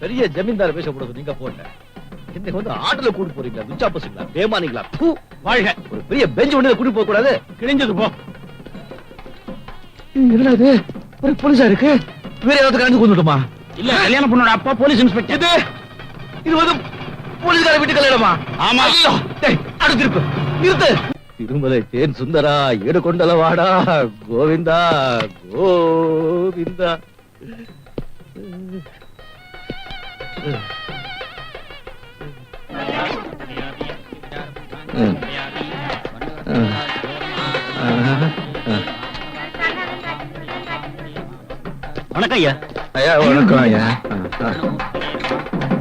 பெரிய ஜமீன்தார் பேச கூடாது நீங்க போட்ட இன்னைக்கு வந்து ஆட்டுல கூட்டு போறீங்களா விச்சா பசங்களா பேமானிங்களா? பூ வாழ்க. ஒரு பெரிய பெஞ்ச் ஒண்ணு கூட்டி போக கூடாது. கிழிஞ்சது போ. என்னடா இது? ஒரு போலீஸா இருக்கு? வேற ஏதாவது கலந்து கொண்டுட்டுமா? இல்ல கல்யாண பொண்ணோட அப்பா போலீஸ் இன்ஸ்பெக்டர். இது இது வந்து போலீஸ்கார வீட்டு கல்யாணமா? ஆமா. ஐயோ, டேய், அடுத்து திருப்பு நிறுத்து. திருமலை தேன் சுந்தரா ஈடு கொண்டல வாடா கோவிந்தா கோவிந்தா. வணக்கம் ஐயா ஐயா வணக்கம் ஐயா.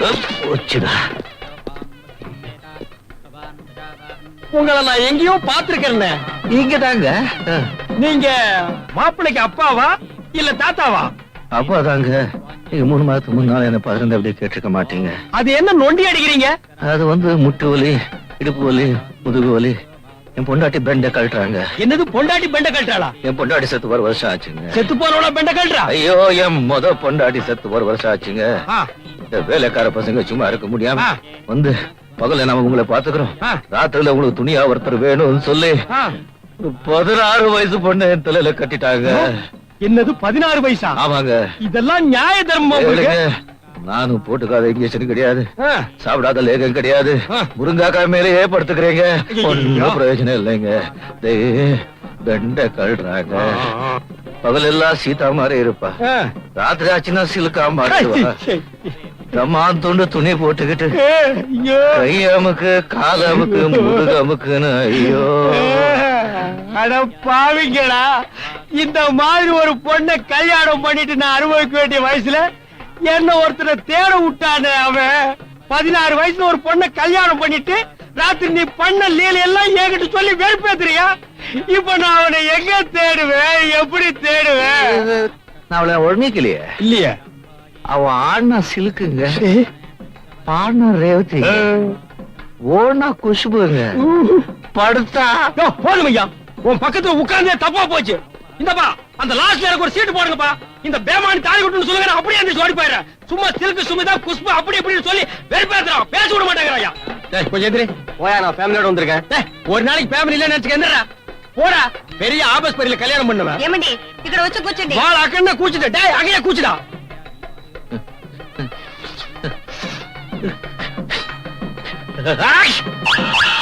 போச்சுடா. உங்களை நான் எங்கேயோ பாத்திருக்கேன் நீங்க தாங்க நீங்க மாப்பிள்ளைக்கு அப்பாவா இல்ல தாத்தாவா? அப்பா தாங்க நீங்க மூணு மாதத்துக்கு முன்னால என்ன பதினெண்டு அப்படி கேட்டிருக்க மாட்டீங்க. அது என்ன நொண்டி அடிக்கிறீங்க? அது வந்து முட்டு வலி இடுப்பு வலி முதுகு வலி. என் பொண்டாட்டி பெண்ட கழட்டுறாங்க. என்னது பொண்டாட்டி பெண்ட கழட்டாளா என் பொண்டாட்டி செத்து ஒரு வருஷம் ஆச்சுங்க. செத்து போனவள பெண்ட கழட்டா ஐயோ என் முத பொண்டாட்டி செத்து ஒரு வருஷம் ஆச்சுங்க. இந்த வேலைக்கார பசங்க சும்மா இருக்க முடியாம. வந்து பகல்ல நாம உங்களை பாத்துக்கிறோம். ராத்திரில உங்களுக்கு துணியா ஒருத்தர் வேணும்னு சொல்லி பதினாறு வயசு பொண்ணு என் தலையில கட்டிட்டாங்க. என்னது பதினாறு வயசா? ஆமாங்க. இதெல்லாம் நியாய தர்மம். நானும் போட்டுக்காத இன்ஜெக்ஷன் கிடையாது. சாப்பிடாத லேகம் கிடையாது. முருங்காக்காய் மேலேயே படுத்துக்கிறீங்க. ஒன்னும் பிரயோஜனம் இல்லைங்க. பெண்ட கழுறாங்க. பகல் எல்லாம் சீதா மாதிரி இருப்பா. ராத்திரி ஆச்சுன்னா சிலுக்கா மாட்டுவா. தம்மான் துண்டு துணி போட்டுக்கிட்டு ஐயோ. கை அமுக்கு கால் அமுக்கு முதுகு அமுக்குன்னு ஐயோ அட பாவிங்களா இந்த மாதிரி ஒரு பொண்ணை கல்யாணம் பண்ணிட்டு நான் அனுபவிக்க வேண்டிய வயசுல என்ன ஒருத்தரை தேட விட்டானே அவன்? பதினாறு வயசுல ஒரு பொண்ணை கல்யாணம் பண்ணிட்டு ராத்திரி நீ பண்ண லீல எல்லாம் என்கிட்ட சொல்லி வெறுப்பேத்துறியா? இப்ப நான் அவனை எங்க தேடுவேன்? எப்படி தேடுவேன்? நான் அவளை ஒழுங்கிக்கலையே. இல்லையே. அவ ஆடினா சிலுக்குங்க. பாடினா ரேவதி. ஓனா குஷ்புங்க படுத்தா. போதும் ஐயா. உன் பக்கத்துல உட்கார்ந்தே தப்பா போச்சு. இந்தப்பா அந்த லாஸ்ட் எனக்கு ஒரு சீட்டு போடுங்கப்பா. இந்த பேமானி தாலி கட்டுன்னு சொல்லுங்க அப்படியே அந்த சோடி போயிடுறேன். சும்மா சிலுக்கு சுமிதா குஷ்பு அப்படி இப்படின்னு சொல்லி வெறுப்பேத்துறான் பேச விட மாட்டேங்கிறான் ஐயா. கொஞ்சம் எதிரி ஓயா நான் ஃபேமிலியோட வந்திருக்கேன். ஒரு நாளைக்கு ஃபேமிலி இல்லைன்னு நினைச்சுக்க எந்திரா போடா. பெரிய ஆபஸ் பரியில கல்யாணம் பண்ணுவேன். ஏமண்டி இக்கட வச்சு கூச்சுடி வாடா அக்கண்ணா கூச்சுடா டேய் அங்கேயே கூச்சுடா. Ai!